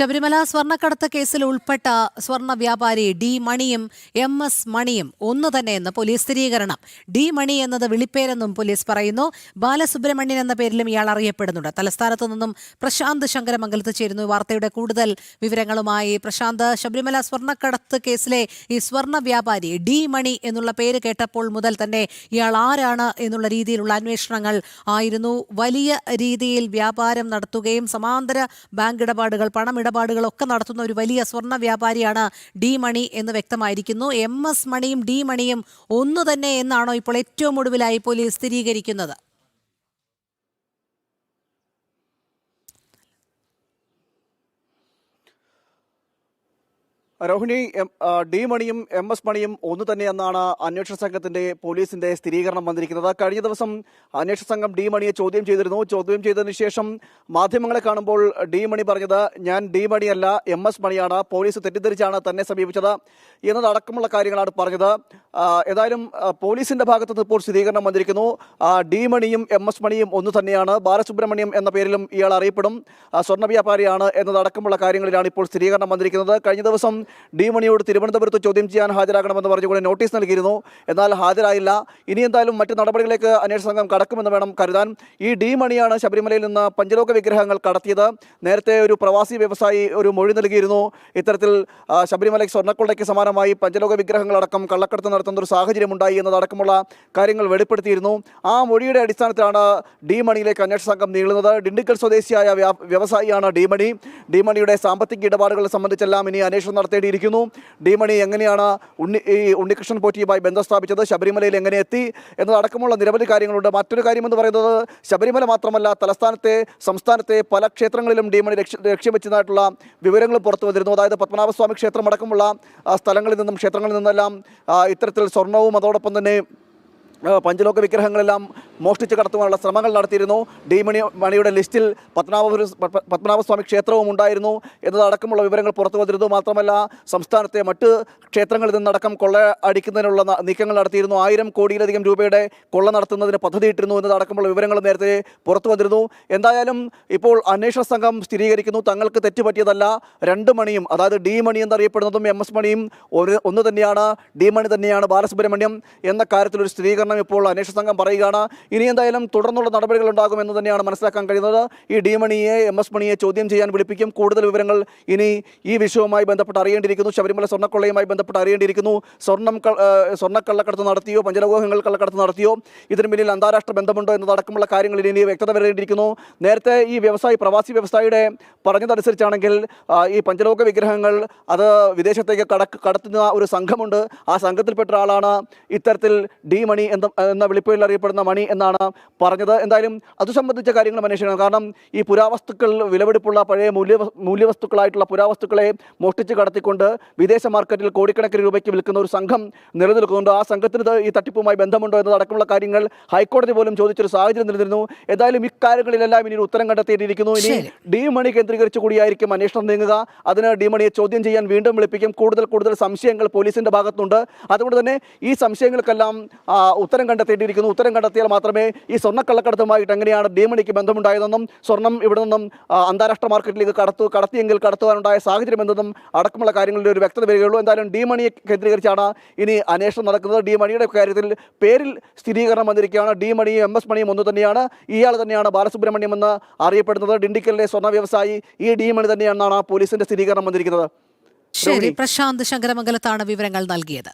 ശബരിമല സ്വർണക്കടത്ത് കേസിൽ ഉൾപ്പെട്ട സ്വർണ വ്യാപാരി ഡി മണിയും എം എസ് മണിയും ഒന്ന് തന്നെയെന്ന് പോലീസ് സ്ഥിരീകരണം. ഡി മണി എന്നത് വിളിപ്പേരെന്നും പോലീസ് പറയുന്നു. ബാലസുബ്രഹ്മണ്യൻ എന്ന പേരിലും ഇയാൾ അറിയപ്പെടുന്നുണ്ട്. തലസ്ഥാനത്തു നിന്നും പ്രശാന്ത് ശങ്കരമംഗലത്ത് ചേരുന്നു. വാർത്തയുടെ കൂടുതൽ വിവരങ്ങളുമായി പ്രശാന്ത്. ശബരിമല സ്വർണക്കടത്ത് കേസിലെ ഈ സ്വർണ വ്യാപാരി ഡി മണി എന്നുള്ള പേര് കേട്ടപ്പോൾ മുതൽ തന്നെ ഇയാൾ ആരാണ് എന്നുള്ള രീതിയിലുള്ള അന്വേഷണങ്ങൾ ആയിരുന്നു. വലിയ രീതിയിൽ വ്യാപാരം നടത്തുകയും സമാന്തര ബാങ്ക് ഇടപാടുകൾ പണമിടപാടുകളൊക്കെ നടത്തുന്ന ഒരു വലിയ സ്വർണ വ്യാപാരിയാണ് ഡി മണി എന്ന് വ്യക്തമായിരിക്കുന്നു. എം എസ് മണിയും ഡി മണിയും ഒന്നു തന്നെ എന്നാണോ ഇപ്പോൾ ഏറ്റവും ഒടുവിലായി പോലീസ് സ്ഥിരീകരിക്കുന്നത്? രോഹിണി ഡി മണിയും എം എസ് മണിയും ഒന്ന് തന്നെയെന്നാണ് അന്വേഷണ സംഘത്തിന്റെ പോലീസിന്റെ സ്ഥിരീകരണം വന്നിരിക്കുന്നത്. കഴിഞ്ഞ ദിവസം അന്വേഷണ സംഘം ഡി മണിയെ ചോദ്യം ചെയ്തിരുന്നു. ചോദ്യം ചെയ്തതിനു ശേഷം മാധ്യമങ്ങളെ കാണുമ്പോൾ ഡി മണി പറഞ്ഞത് ഞാൻ ഡി മണിയല്ല എം എസ് മണിയാണ്. പോലീസ് തെറ്റിദ്ധരിച്ചാണ് തന്നെ സമീപിച്ചത് എന്നതടക്കമുള്ള കാര്യങ്ങളാണ് പറഞ്ഞത്. ഏതായാലും പോലീസിന്റെ ഭാഗത്ത് നിന്ന് ഇപ്പോൾ സ്ഥിരീകരണം വന്നിരിക്കുന്നു. ഡി മണിയും എം എസ് മണിയും ഒന്ന് തന്നെയാണ്. ബാലസുബ്രഹ്മണ്യം എന്ന പേരിലും ഇയാൾ അറിയപ്പെടും. സ്വർണ വ്യാപാരിയാണ് എന്നതടക്കമുള്ള കാര്യങ്ങളിലാണ് ഇപ്പോൾ സ്ഥിരീകരണം വന്നിരിക്കുന്നത്. കഴിഞ്ഞ ദിവസം ഡി മണിയോട് തിരുവനന്തപുരത്ത് ചോദ്യം ചെയ്യാൻ ഹാജരാകണമെന്ന് പറഞ്ഞുകൊണ്ട് നോട്ടീസ് നൽകിയിരുന്നു. എന്നാൽ ഹാജരായില്ല. ഇനി എന്തായാലും മറ്റ് നടപടികളിലേക്ക് അന്വേഷണ സംഘം കടക്കുമെന്ന് വേണം കരുതാൻ. ഈ ഡി മണിയാണ് ശബരിമലയിൽ നിന്ന് പഞ്ചലോക വിഗ്രഹങ്ങൾ കടത്തിയത്. നേരത്തെ ഒരു പ്രവാസി വ്യവസായി ഒരു മൊഴി നൽകിയിരുന്നു. ഇത്തരത്തിൽ ശബരിമലയ്ക്ക് ശബരിമല സ്വർണക്കൊള്ളയ്ക്ക് സമാനമായി പഞ്ചലോക വിഗ്രഹങ്ങളടക്കം കള്ളക്കടത്ത് നടത്തുന്ന ഒരു സാഹചര്യം ഉണ്ടായി എന്നതടക്കമുള്ള കാര്യങ്ങൾ വെളിപ്പെടുത്തിയിരുന്നു. ആ മൊഴിയുടെ അടിസ്ഥാനത്തിലാണ് ഡി മണിയിലേക്ക് അന്വേഷണ സംഘം നീളുന്നത്. ഡിണ്ടിക്കൽ സ്വദേശിയായ വ്യാ- വ്യവസായിയാണ് ഡി മണി. ഡി മണിയുടെ സാമ്പത്തിക ഇടപാടുകൾ സംബന്ധിച്ചെല്ലാം ഇനി അന്വേഷണം നടത്തേണ്ടിയിരിക്കുന്നു ഡി മണി എങ്ങനെയാണ് ഉണ്ണി ഈ ഉണ്ണികൃഷ്ണൻ പോറ്റിയുമായി ബന്ധം സ്ഥാപിച്ചത്? ശബരിമലയിൽ എങ്ങനെ എത്തി? എന്നതടക്കമുള്ള നിരവധി കാര്യങ്ങളുണ്ട്. മറ്റൊരു കാര്യമെന്ന് പറയുന്നത് ശബരിമല മാത്രമല്ല തലസ്ഥാനത്തെ സംസ്ഥാനത്തെ പല ക്ഷേത്രങ്ങളിലും ഡിമണി ലക്ഷ്യ വെച്ചതായിട്ടുള്ള വിവരങ്ങൾ പുറത്തു വന്നിരുന്നു. അതായത് പത്മനാഭസ്വാമി ക്ഷേത്രം അടക്കമുള്ള സ്ഥലങ്ങളിൽ നിന്നും ക്ഷേത്രങ്ങളിൽ നിന്നെല്ലാം ഇത്തരത്തിൽ സ്വർണവും അതോടൊപ്പം തന്നെ പഞ്ചലോക വിഗ്രഹങ്ങളെല്ലാം മോഷ്ടിച്ച് കടത്തുവാനുള്ള ശ്രമങ്ങൾ നടത്തിയിരുന്നു. ഡി മണി മണിയുടെ ലിസ്റ്റിൽ പത്മനാഭപുര പത്മനാഭസ്വാമി ക്ഷേത്രവും ഉണ്ടായിരുന്നു എന്നതടക്കമുള്ള വിവരങ്ങൾ പുറത്തു വന്നിരുന്നു. മാത്രമല്ല സംസ്ഥാനത്തെ മറ്റ് ക്ഷേത്രങ്ങളിൽ നിന്നടക്കം കൊള്ള അടിക്കുന്നതിനുള്ള നീക്കങ്ങൾ നടത്തിയിരുന്നു. ആയിരം കോടിയിലധികം രൂപയുടെ കൊള്ള നടത്തുന്നതിന് പദ്ധതിയിട്ടിരുന്നു എന്നതടക്കമുള്ള വിവരങ്ങൾ നേരത്തെ പുറത്തു വന്നിരുന്നു. എന്തായാലും ഇപ്പോൾ അന്വേഷണ സംഘം സ്ഥിരീകരിക്കുന്നു. തങ്ങൾക്ക് തെറ്റുപറ്റിയതല്ല രണ്ട് മണിയും അതായത് ഡി മണി എന്നറിയപ്പെടുന്നതും എം എസ് മണിയും ഒരു ഒന്ന് തന്നെയാണ് ഡി മണി തന്നെയാണ് ബാലസുബ്രഹ്മണ്യം എന്ന കാര്യത്തിലൊരു സ്ഥിരീകരണം ഇപ്പോൾ അന്വേഷണ സംഘം പറയുകയാണ്. ഇനി എന്തായാലും തുടർന്നുള്ള നടപടികൾ ഉണ്ടാകുമെന്ന് തന്നെയാണ് മനസ്സിലാക്കാൻ കഴിയുന്നത്. ഈ ഡി മണിയെ എം എസ് മണിയെ ചോദ്യം ചെയ്യാൻ വിളിപ്പിക്കും. കൂടുതൽ വിവരങ്ങൾ ഇനി ഈ വിഷയവുമായി ബന്ധപ്പെട്ട് അറിയേണ്ടിയിരിക്കുന്നു. ശബരിമല സ്വർണക്കൊള്ളയുമായി ബന്ധപ്പെട്ട് അറിയേണ്ടിയിരിക്കുന്നു. സ്വർണം സ്വർണക്കള്ളക്കടത്ത് നടത്തിയോ പഞ്ചലോഹങ്ങൾ കള്ളക്കടത്ത് നടത്തിയോ? ഇതിന് പിന്നിൽ അന്താരാഷ്ട്ര ബന്ധമുണ്ടോ എന്നതടക്കമുള്ള കാര്യങ്ങളിൽ ഇനി വ്യക്തത വരേണ്ടിയിരിക്കുന്നു. നേരത്തെ ഈ വ്യവസായി പ്രവാസി വ്യവസായിയുടെ പറഞ്ഞതനുസരിച്ചാണെങ്കിൽ ഈ പഞ്ചലോക വിഗ്രഹങ്ങൾ അത് വിദേശത്തേക്ക് കടക്ക് കടത്തുന്ന ഒരു സംഘമുണ്ട്. ആ സംഘത്തിൽപ്പെട്ട ഒരാളാണ് ഇത്തരത്തിൽ ഡി മണി എന്ന എന്ന വിളിപ്പേരിൽ അറിയപ്പെടുന്ന മണി എന്നാണ് പറഞ്ഞത്. എന്തായാലും അത് സംബന്ധിച്ച കാര്യങ്ങൾ അന്വേഷിക്കണം. കാരണം ഈ പുരാവസ്തുക്കൾ വിലപിടിപ്പുള്ള പഴയ മൂല്യ മൂല്യവസ്തുക്കളായിട്ടുള്ള പുരാവസ്തുക്കളെ മോഷ്ടിച്ച് കടത്തിക്കൊണ്ട് വിദേശ മാർക്കറ്റിൽ കോടിക്കണക്കിന് രൂപയ്ക്ക് വിൽക്കുന്ന ഒരു സംഘം നിലനിൽക്കുന്നുണ്ട്. ആ സംഘത്തിന് ഈ തട്ടിപ്പുമായി ബന്ധമുണ്ടോ എന്നതടക്കമുള്ള കാര്യങ്ങൾ ഹൈക്കോടതി പോലും ചോദിച്ചൊരു സാഹചര്യം നിലനിന്നു എന്തായാലും ഇക്കാര്യങ്ങളിലെല്ലാം ഇനി ഒരു ഉത്തരം കണ്ടെത്തിയിരിക്കുന്നു ഇനി ഡി മണി കേന്ദ്രീകരിച്ച് കൂടിയായിരിക്കും അന്വേഷണം നീങ്ങുക. അതിന് ഡി മണിയെ ചോദ്യം ചെയ്യാൻ വീണ്ടും വിളിപ്പിക്കും. കൂടുതൽ കൂടുതൽ സംശയങ്ങൾ പോലീസിന്റെ ഭാഗത്തുണ്ട്. അതുകൊണ്ട് തന്നെ ഈ സംശയങ്ങൾക്കെല്ലാം ഉത്തരം കണ്ടെത്തേണ്ടിയിരിക്കുന്നു. ഉത്തരം കണ്ടെത്തിയാൽ മാത്രമേ ഈ സ്വർണക്കള്ളക്കടത്തുമായിട്ട് എങ്ങനെയാണ് ഭീമണിക്ക് മണിക്ക് ബന്ധമുണ്ടായതെന്നും സ്വർണം ഇവിടെ നിന്നും അന്താരാഷ്ട്ര മാർക്കറ്റിലേക്ക് കടത്തു കടത്തിയെങ്കിൽ കടത്തുവാനുണ്ടായ സാഹചര്യം എന്തെന്നും അടക്കമുള്ള കാര്യങ്ങളിൽ ഒരു വ്യക്തത വരികയുള്ളൂ. എന്തായാലും ഡിമണിയെ കേന്ദ്രീകരിച്ചാണ് ഇനി അന്വേഷണം നടക്കുന്നത്. ഡിമണിയുടെ കാര്യത്തിൽ പേരിൽ സ്ഥിരീകരണം വന്നിരിക്കുകയാണ്. ഡി മണിയും എം എസ് മണിയും ഒന്ന് തന്നെയാണ്. ഇയാൾ തന്നെയാണ് ബാലസുബ്രഹ്മണ്യം എന്ന് അറിയപ്പെടുന്നത്. ഡിണ്ടിക്കലിലെ സ്വർണ വ്യവസായി ഈ ഡി മണി തന്നെയാണെന്നാണ് പോലീസിന്റെ സ്ഥിരീകരണം വന്നിരിക്കുന്നത്. ശരി പ്രശാന്ത് ശങ്കരമംഗലത്താണ് വിവരങ്ങൾ നൽകിയത്.